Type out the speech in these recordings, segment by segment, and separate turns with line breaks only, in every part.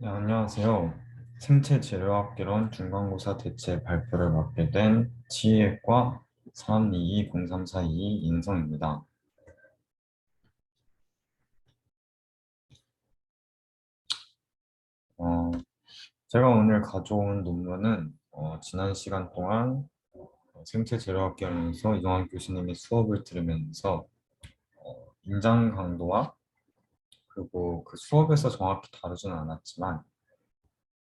네, 안녕하세요. 생체 재료학개론 중간고사 대체 발표를 맡게 된 지혜과 3220342 인성입니다. 어, 제가 오늘 가져온 논문은 어, 지난 시간 동안 어, 생체 재료학개론에서 이동환 교수님의 수업을 들으면서 어, 인장 강도와 그리고 그 수업에서 정확히 다루지는 않았지만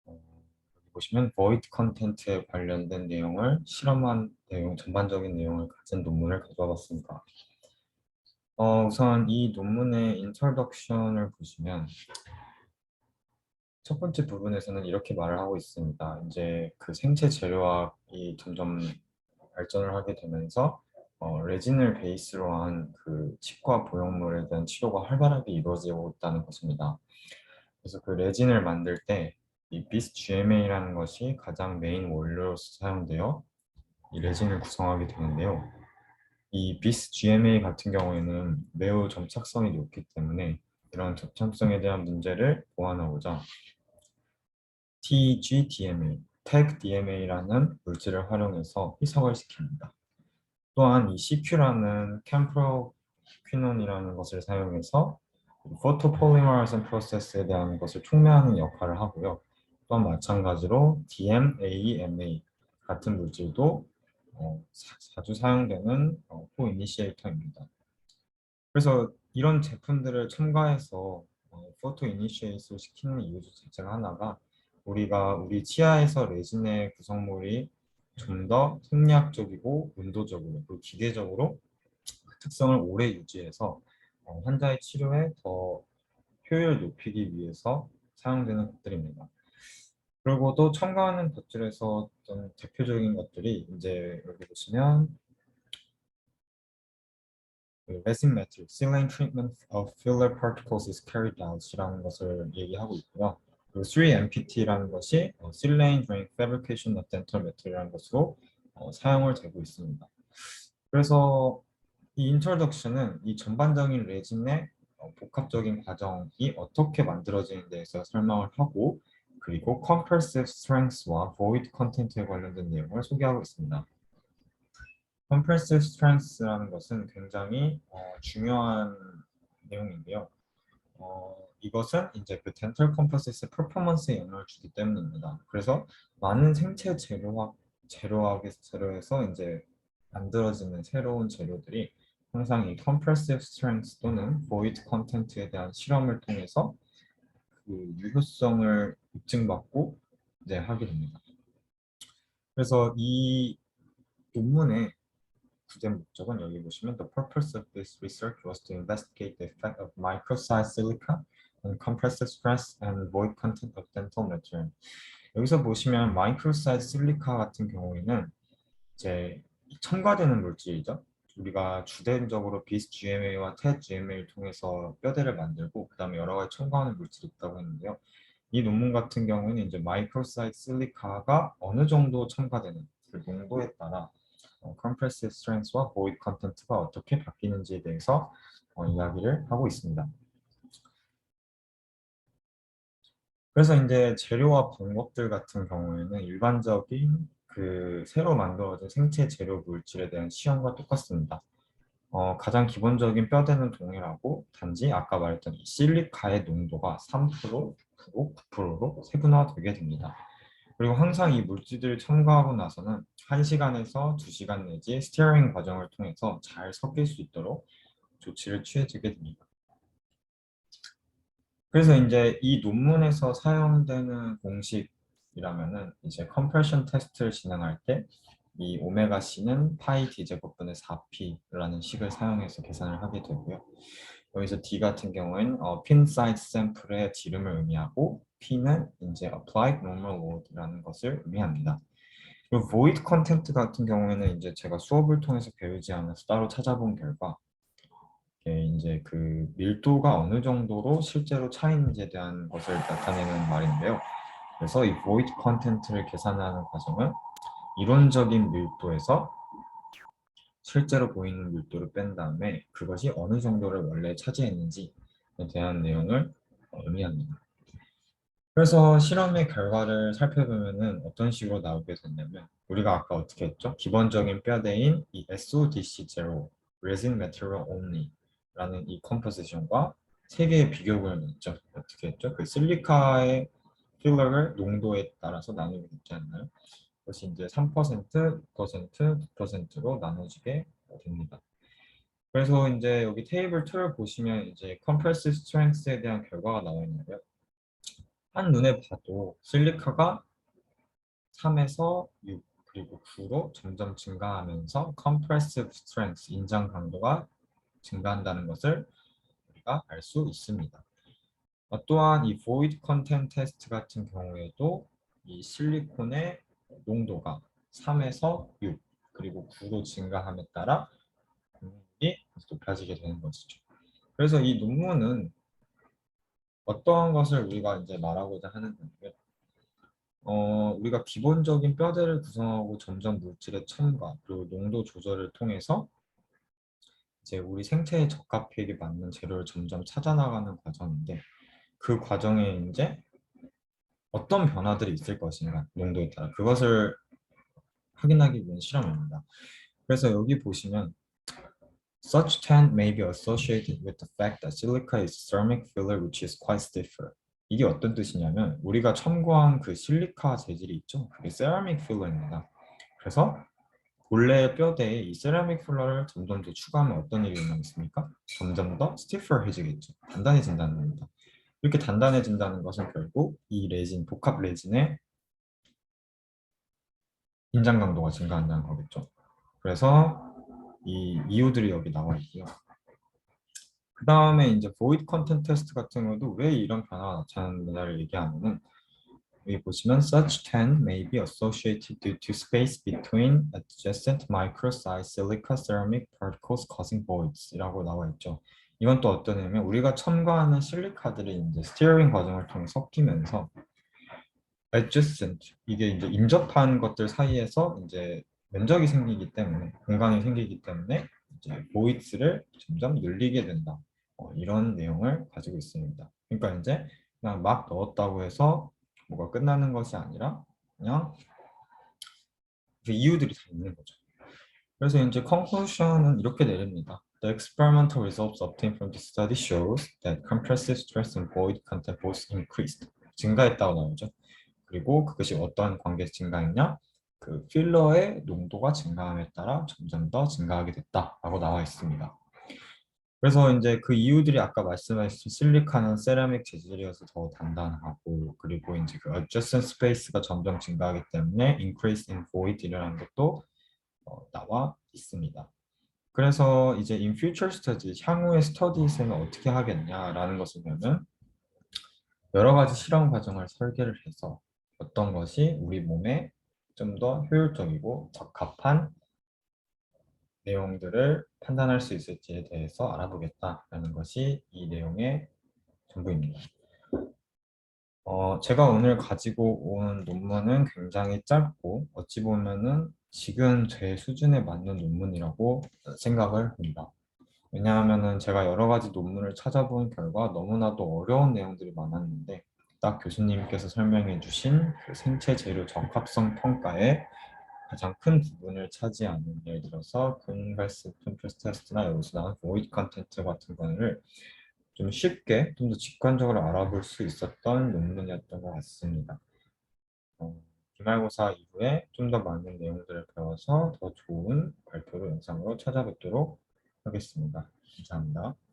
어, 여기 보시면 void content에 관련된 내용을 실험한 내용, 전반적인 내용을 가진 논문을 가져와 봤습니다. 어, 우선 이 논문의 introduction을 보시면 첫 번째 부분에서는 이렇게 말을 하고 있습니다. 이제 그 생체 재료학이 점점 발전을 하게 되면서 어, 레진을 베이스로 한 그 치과 보형물에 대한 치료가 활발하게 이루어지고 있다는 것입니다. 그래서 그 레진을 만들 때이 비스 GMA라는 것이 가장 메인 원료로서 사용되어 이 레진을 구성하게 되는데요. 이 비스 GMA 같은 경우에는 매우 접착성이 높기 때문에 이런 접착성에 대한 문제를 보완하고자 TGDMA, TAG-DMA라는 물질을 활용해서 희석을 시킵니다. 또한 이 CQ라는 캠프로퀴논이라는 것을 사용해서 포토폴리머라이징 프로세스에 대한 것을 촉매하는 역할을 하고요. 또한 마찬가지로 DMAMA 같은 물질도 어, 자주 사용되는 어, 코이니시에이터입니다. 그래서 이런 제품들을 첨가해서 어, 포토 이니시에이트를 시키는 이유 자체가 하나가 우리가 우리 치아에서 레진의 구성물이 좀 더 생리학적이고 온도적으로 그리고 기계적으로 그 특성을 오래 유지해서 어, 환자의 치료에 더 효율을 높이기 위해서 사용되는 것들입니다. 그리고 또 첨가하는 것들에서 어떤 대표적인 것들이 이제 여기 보시면 resin metal, sealing treatment of filler particles is carried out 이라는 것을 얘기하고 있고요. 그리고 3MPT라는 것이 어, Silane Drain Fabrication of Dental Material이라는 것으로 어, 사용을 되고 있습니다. 그래서 이 인트로덕션은 이 전반적인 레진의 어, 복합적인 과정이 어떻게 만들어지는 데에서 설명을 하고 그리고 compressive strength와 void content에 관련된 내용을 소개하고 있습니다. compressive strength라는 것은 굉장히 어, 중요한 내용인데요. 어, 이것은 이제 그 덴탈 컴포시스의 퍼포먼스에 영향을 주기 때문입니다. 그래서 많은 생체 재료학 재료학의 재료에서 이제 만들어지는 새로운 재료들이 항상 이 compressive strength 또는 void content에 대한 실험을 통해서 그 유효성을 입증받고 이제 하게 됩니다. 그래서 이 논문의 주된 목적은 여기 보시면 the purpose of this research was to investigate the effect of micro-sized silica on compressive stress and void content of dental material. 여기서 보시면 micro-sized silica 같은 경우에는 이제 첨가되는 물질이죠. 우리가 주된적으로 비스 GMA와 TED GMA를 통해서 뼈대를 만들고 그 다음에 여러 가지 첨가하는 물질이 있다고 했는데요. 이 논문 같은 경우는 이제 마이크로사이드 실리카가 어느 정도 첨가되는 그 농도에 따라 어, compressive strength와 void content가 어떻게 바뀌는지에 대해서 어, 이야기를 하고 있습니다. 그래서 이제 재료와 방법들 같은 경우에는 일반적인 그 새로 만들어진 생체 재료 물질에 대한 시험과 똑같습니다. 어, 가장 기본적인 뼈대는 동일하고 단지 아까 말했던 이 실리카의 농도가 3%, 6%, 9%로 세분화되게 됩니다. 그리고 항상 이 물질들을 첨가하고 나서는 1시간에서 2시간 내지 스티어링 과정을 통해서 잘 섞일 수 있도록 조치를 취해지게 됩니다. 그래서 이제 이 논문에서 사용되는 공식이라면은 이제 컴프레션 테스트를 진행할 때 이 오메가 C는 파이 D 제곱분의 4P라는 식을 사용해서 계산을 하게 되고요. 여기서 D 같은 경우에는 어, 핀 사이즈 샘플의 지름을 의미하고 P는 이제 applied normal load라는 것을 의미합니다. 그리고 void content 같은 경우에는 이제 제가 수업을 통해서 배우지 않아서 따로 찾아본 결과 이제 그 밀도가 어느 정도로 실제로 차이는지에 대한 것을 나타내는 말인데요. 그래서 이 void content를 계산하는 과정은 이론적인 밀도에서 실제로 보이는 밀도를 뺀 다음에 그것이 어느 정도를 원래 차지했는지에 대한 내용을 의미합니다. 그래서 실험의 결과를 살펴보면은 어떤 식으로 나오게 됐냐면 우리가 아까 어떻게 했죠? 기본적인 뼈대인 이 SODC0 Resin Material Only 라는 이 컴포지션과 세 개의 비교군을 냈죠. 어떻게 했죠? 그 실리카의 필러를 농도에 따라서 나누게 됐지 않나요? 그것이 이제 3%, 6%, 9%로 나눠지게 됩니다. 그래서 이제 여기 테이블 2를 보시면 이제 compressive strength에 대한 결과가 나와 있는데요. 한 눈에 봐도 실리카가 3에서 6 그리고 9로 점점 증가하면서 compressive strength 인장 강도가 증가한다는 것을 우리가 알 수 있습니다. 어, 또한 이 void content test 같은 경우에도 이 실리콘의 농도가 3에서 6 그리고 9로 증가함에 따라 공률이 높아지게 되는 것이죠. 그래서 이 논문은 어떠한 것을 우리가 이제 말하고자 하는 건데 어, 우리가 기본적인 뼈대를 구성하고 점점 물질의 첨가 그리고 농도 조절을 통해서 이제 우리 생체에 적합하게 맞는 재료를 점점 찾아 나가는 과정인데 그 과정에 이제 어떤 변화들이 있을 것인가 농도에 따라 그것을 확인하기 위한 실험입니다. 그래서 여기 보시면 Such trend may be associated with the fact that silica is ceramic filler which is quite stiffer. 이게 어떤 뜻이냐면 우리가 첨가한 그 실리카 재질이 있죠. 그게 세라믹 필러입니다. 그래서 본래 뼈대에 이 세라믹 필러를 점점 더 추가하면 어떤 일이 일어나겠습니까? 점점 더 스티퍼해지겠죠. 단단해진다는 겁니다. 이렇게 단단해진다는 것은 결국 이 레진, 복합 레진의 인장 강도가 증가한다는 거겠죠. 그래서 이 이유들이 여기 나와 있고요. 그 다음에 이제 void content test 같은 경우도 왜 이런 변화가 나타나는지를 얘기하면은 여기 보시면 such trend may be associated due to space between adjacent micro-sized silica ceramic particles causing voids라고 나와 있죠. 이건 또 어떠냐면 우리가 첨가하는 실리카들이 이제 스티어링 과정을 통해 섞이면서 adjacent 이게 이제 인접한 것들 사이에서 이제 면적이 생기기 때문에 공간이 생기기 때문에 이제 보이츠를 점점 늘리게 된다. 어, 이런 내용을 가지고 있습니다. 그러니까 이제 그냥 막 넣었다고 해서 뭐가 끝나는 것이 아니라 그냥 그 이유들이 다 있는 거죠. 그래서 이제 conclusion은 이렇게 내립니다. The experimental results obtained from this study shows that compressive stress and void content both increased. 증가했다고 나오죠. 그리고 그것이 어떤 관계에서 증가했냐? 그 필러의 농도가 증가함에 따라 점점 더 증가하게 됐다라고 나와 있습니다. 그래서 이제 그 이유들이 아까 말씀하신 실리카는 세라믹 재질이어서 더 단단하고 그리고 이제 그 adjacent space가 점점 증가하기 때문에 increase in void이라는 것도 어, 나와 있습니다. 그래서 이제 in future study 향후의 스터디에서는 어떻게 하겠냐라는 것을 보면 여러 가지 실험 과정을 설계를 해서 어떤 것이 우리 몸에 좀 더 효율적이고 적합한 내용들을 판단할 수 있을지에 대해서 알아보겠다라는 것이 이 내용의 전부입니다. 어, 제가 오늘 가지고 온 논문은 굉장히 짧고 어찌 보면은 지금 제 수준에 맞는 논문이라고 생각을 합니다. 왜냐하면은 제가 여러 가지 논문을 찾아본 결과 너무나도 어려운 내용들이 많았는데 딱 교수님께서 설명해 주신 그 생체 재료 적합성 평가에 가장 큰 부분을 차지하는 예를 들어서 contrast test나 여기서 나온 void content 같은 거를 좀 쉽게 좀 더 직관적으로 알아볼 수 있었던 논문이었던 것 같습니다. 어, 기말고사 이후에 좀 더 많은 내용들을 배워서 더 좋은 발표로 영상으로 찾아뵙도록 하겠습니다. 감사합니다.